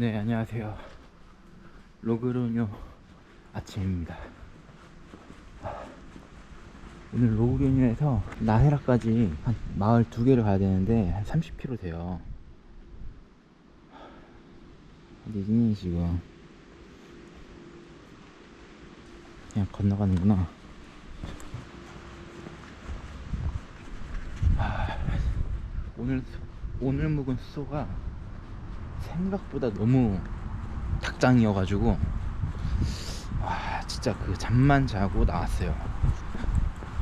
네, 안녕하세요. 로그로뇨 아침입니다. 오늘 로그로뇨에서 나헤라까지 한 마을 두 개를 가야 되는데 한 30km 돼요. 어디니 지금? 그냥 건너가는구나. 아, 오늘 오늘 묵은 숙소가 생각보다 너무 닭장이어가지고 와 진짜 그 잠만 자고 나왔어요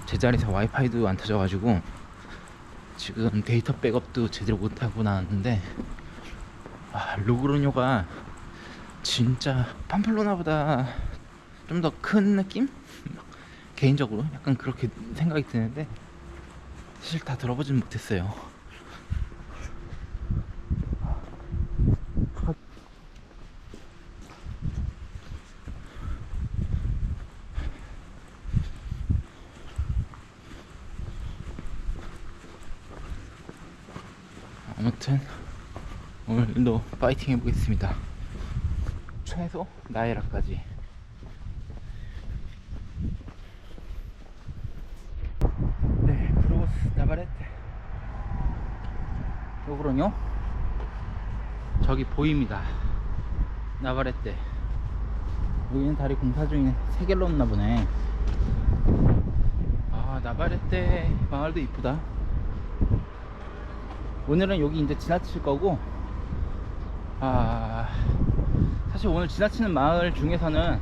제자리에서 와이파이도 안 터져가지고 지금 데이터 백업도 제대로 못하고 나왔는데 아 로그로뇨가 진짜 팜플로나보다 좀 더 큰 느낌? 개인적으로 약간 그렇게 생각이 드는데 사실 다 들어보진 못했어요 아무튼 오늘도 파이팅 해보겠습니다. 최소 나에라까지. 네, 브로스 나바레테. 요그로뇨 저기 보입니다. 나바레테. 여기는 다리 공사 중에 세 개로 없나 보네. 아, 나바레테 마을도 이쁘다. 오늘은 여기 이제 지나칠 거고 아 사실 오늘 지나치는 마을 중에서는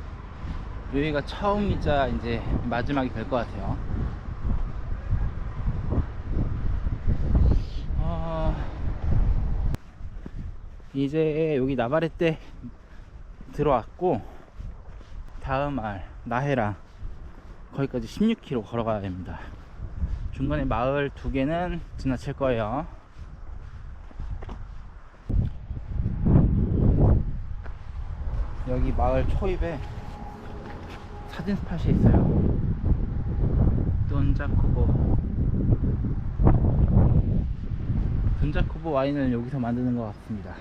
여기가 처음이자 이제 마지막이 될 것 같아요. 아 이제 여기 나바레떼 들어왔고 다음 알 나헤라 거기까지 16km 걸어가야 됩니다. 중간에 마을 두 개는 지나칠 거예요 여기 마을 초입에 사진 스팟이 있어요. 돈자코보. 돈자코보 와인을 여기서 만드는 것 같습니다.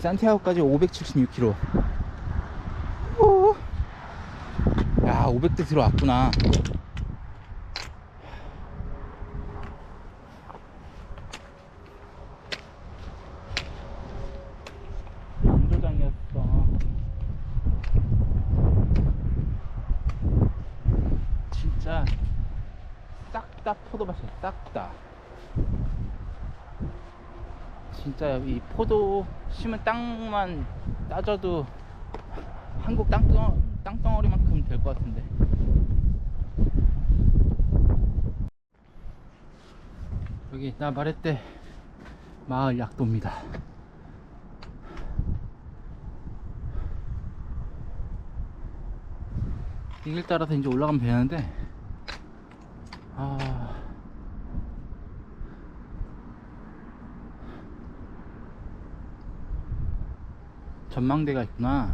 산티아고까지 576km. 오. 야, 500대 들어왔구나. 양조장이었어. 진짜 싹 다 포도밭이야, 싹 다. 진짜 이 포도 심은 땅만 따져도 한국 땅덩, 땅덩어리만큼 될 것 같은데. 여기 나 말했대 마을 약도입니다. 이 길 따라서 이제 올라가면 되는데 아 전망대가 있구나.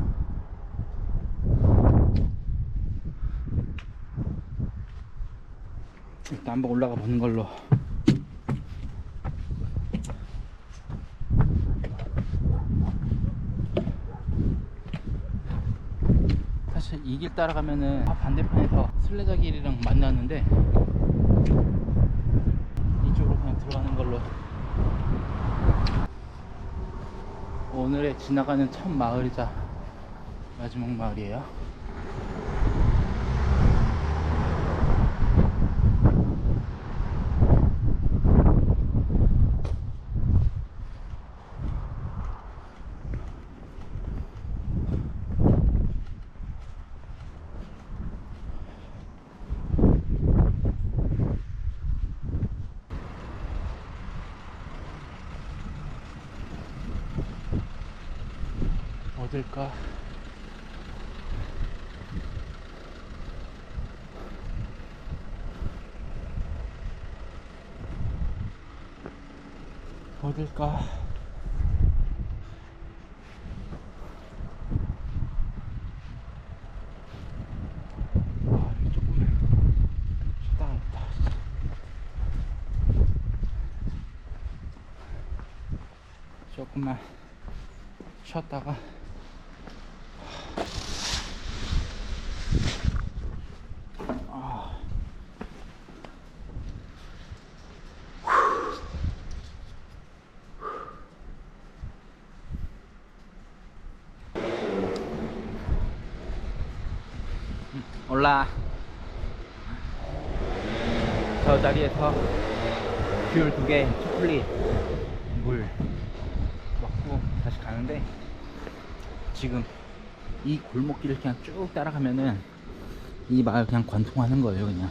일단 한번 올라가 보는 걸로. 사실 이 길 따라가면은 아, 반대편에서 순례자길이랑 만났는데 이쪽으로 그냥 들어가는 걸로 오늘의 지나가는 첫 마을이자 마지막 마을이에요 어딜까? 어딜까? 아. 조금만 쉬었다가 아. 올라 저 자리에서 귤 두 개, 초콜릿, 물 먹고 다시 가는데 지금 이 골목길을 그냥 쭉 따라가면은 이 마을 그냥 관통하는 거예요 그냥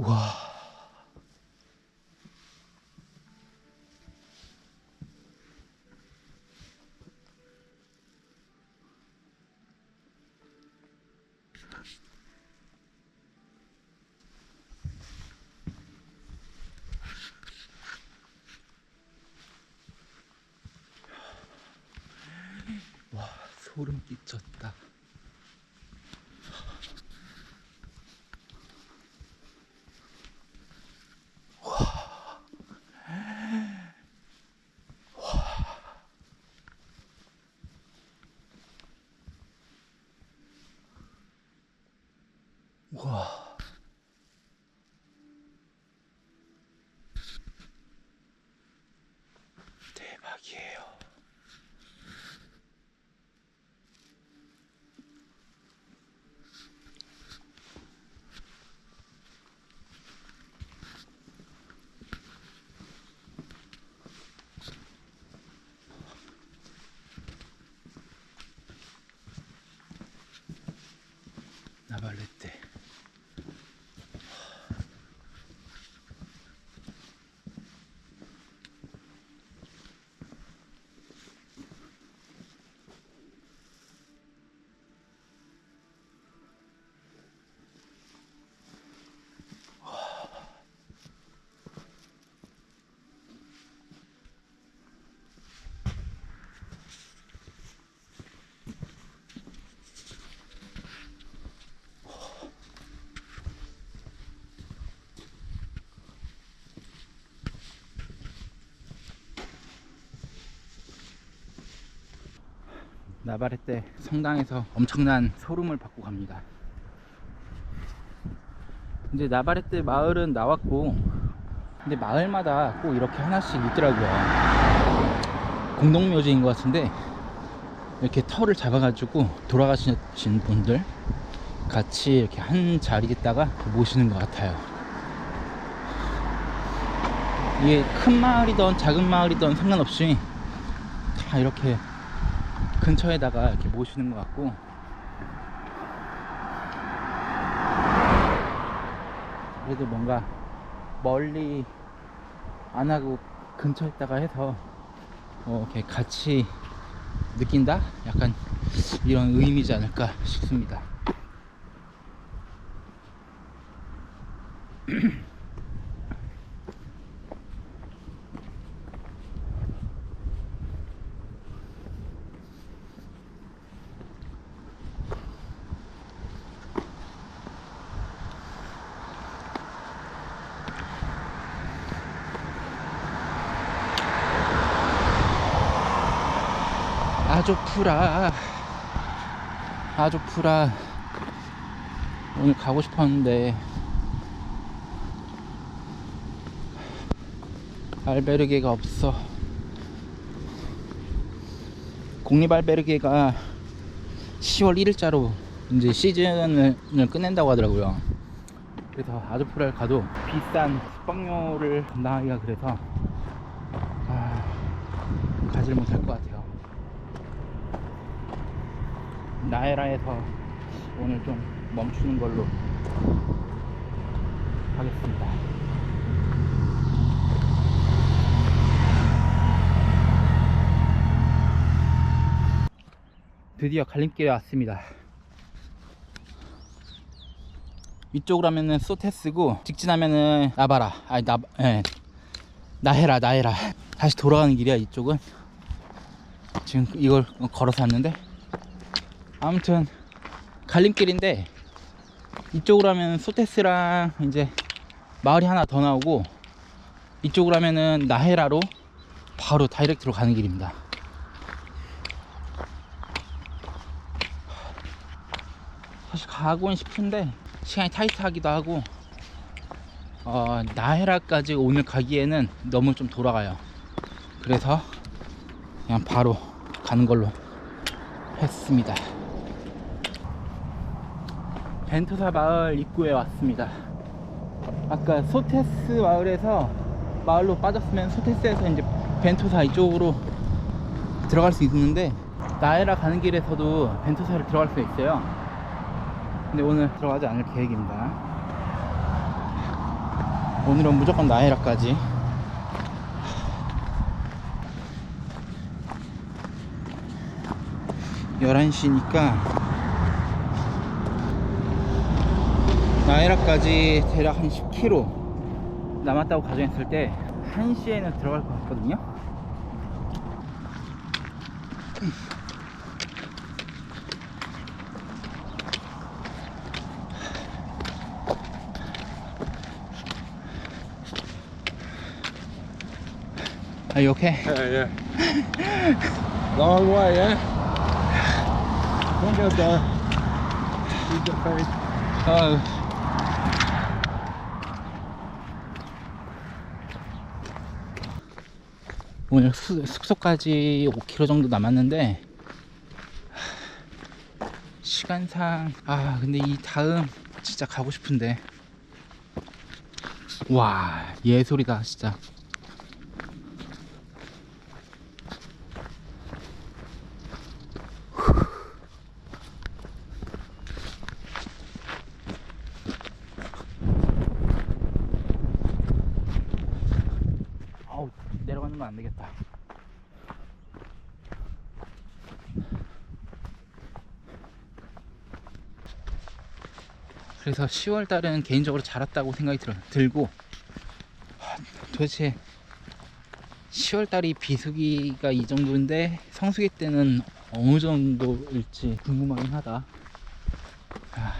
와. 와, 소름 끼쳤다. 와. 대박이에요. 나 나바레 때 성당에서 엄청난 소름을 받고 갑니다. 이제 나바레 때 마을은 나왔고, 근데 마을마다 꼭 이렇게 하나씩 있더라고요. 공동묘지인 것 같은데, 이렇게 터를 잡아가지고 돌아가신 분들 같이 이렇게 한 자리에다가 모시는 것 같아요. 이게 큰 마을이든 작은 마을이든 상관없이 다 이렇게 근처에다가 이렇게 모시는 것 같고 그래도 뭔가 멀리 안 하고 근처에다가 해서 어, 이렇게 같이 느낀다? 약간 이런 의미지 않을까 싶습니다. 아조프라 아조프라 오늘 가고 싶었는데 알베르게가 없어. 국립 알베르게가 10월 1일자로 이제 시즌을 끝낸다고 하더라고요. 그래서 아조프라를 가도 비싼 숙박료를 감당하기가 그래서 아, 가지를 못할 것 같아요 나에라에서 오늘 좀 멈추는 걸로 하겠습니다. 드디어 갈림길에 왔습니다. 이쪽으로 하면은 소테스고 직진하면은 나바라 아니 나 예. 나해라 나해라 다시 돌아가는 길이야 이쪽은 지금 이걸 걸어서 왔는데 아무튼 갈림길인데 이쪽으로 하면 소테스랑 이제 마을이 하나 더 나오고 이쪽으로 하면은 나헤라로 바로 다이렉트로 가는 길입니다. 사실 가고는 싶은데 시간이 타이트하기도 하고 어, 나헤라까지 오늘 가기에는 너무 좀 돌아가요. 그래서 그냥 바로 가는 걸로 했습니다. 벤토사 마을 입구에 왔습니다. 아까 소테스 마을에서 마을로 빠졌으면 소테스에서 이제 벤토사 이쪽으로 들어갈 수 있는데 나에라 가는 길에서도 벤토사를 들어갈 수 있어요. 근데 오늘 들어가지 않을 계획입니다. 오늘은 무조건 나에라까지 11시니까 나이라까지 대략 한 10km 남았다고 가정했을 때 1시에는 들어갈 것 같거든요 Are you okay? Yeah, yeah. Long way, yeah? Don't go there. Keep the face. 어. 오늘 수- 숙소까지 5km 정도 남았는데 하, 시간상 아 근데 이 다음 진짜 가고 싶은데. 와 예술이다 진짜 아우 건안 되겠다. 그래서 10월 달은 개인적으로 잘 왔다고 생각이 들, 들고 하, 도대체 10월 달이 비수기가 이 정도인데 성수기 때는 어느 정도일지 궁금하긴 하다. 아.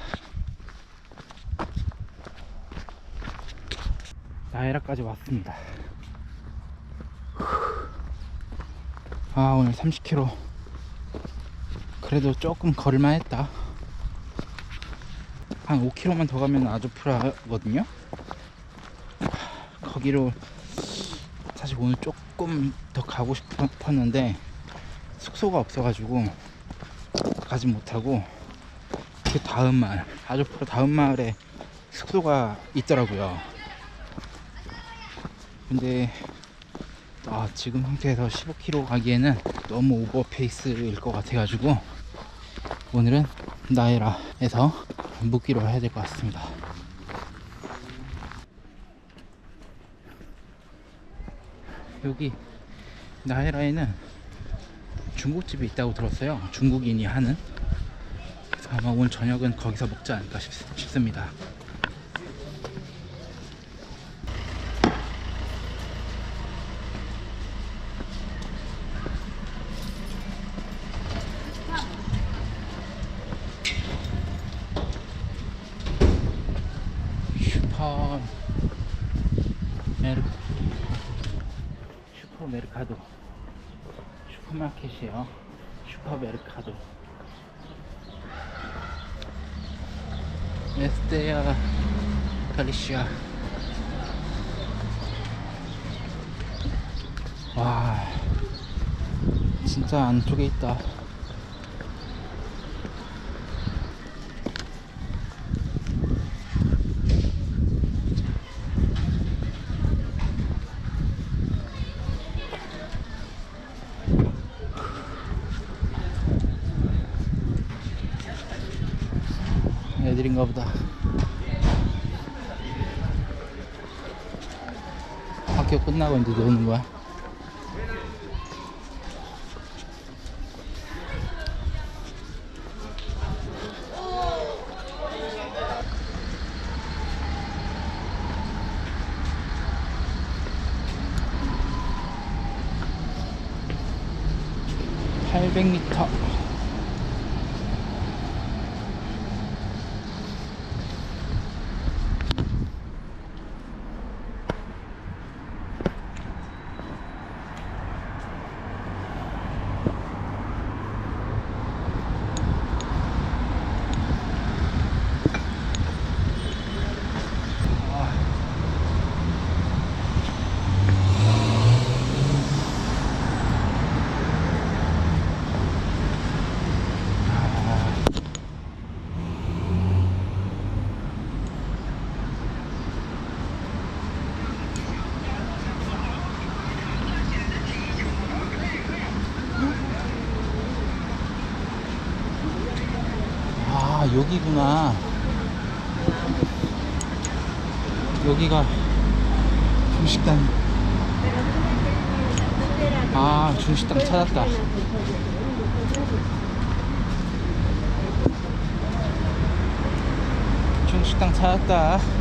나에라까지 왔습니다. 아 오늘 30km 그래도 조금 걸을만 했다. 한 5km만 더 가면 아조프라거든요. 거기로 사실 오늘 조금 더 가고 싶었는데 숙소가 없어가지고 가지 못하고 그 다음 마을 아조프라 다음 마을에 숙소가 있더라고요. 근데 아, 지금 상태에서 15km 가기에는 너무 오버페이스일 것 같아가지고 오늘은 나에라에서 묵기로 해야 될 것 같습니다. 여기 나에라에는 중국집이 있다고 들었어요. 중국인이 하는. 아마 오늘 저녁은 거기서 먹지 않을까 싶, 싶습니다. 슈퍼 메르 슈퍼 메르카도 슈퍼마켓이요 슈퍼 메르카도 에스테야 갈리시아 와 진짜 안쪽에 있다 애들인가 보다. 학교 끝나고 이제 노는 거야. (800m) 아 여기구나. 여기가 중식당. 아 중식당 찾았다. 중식당 찾았다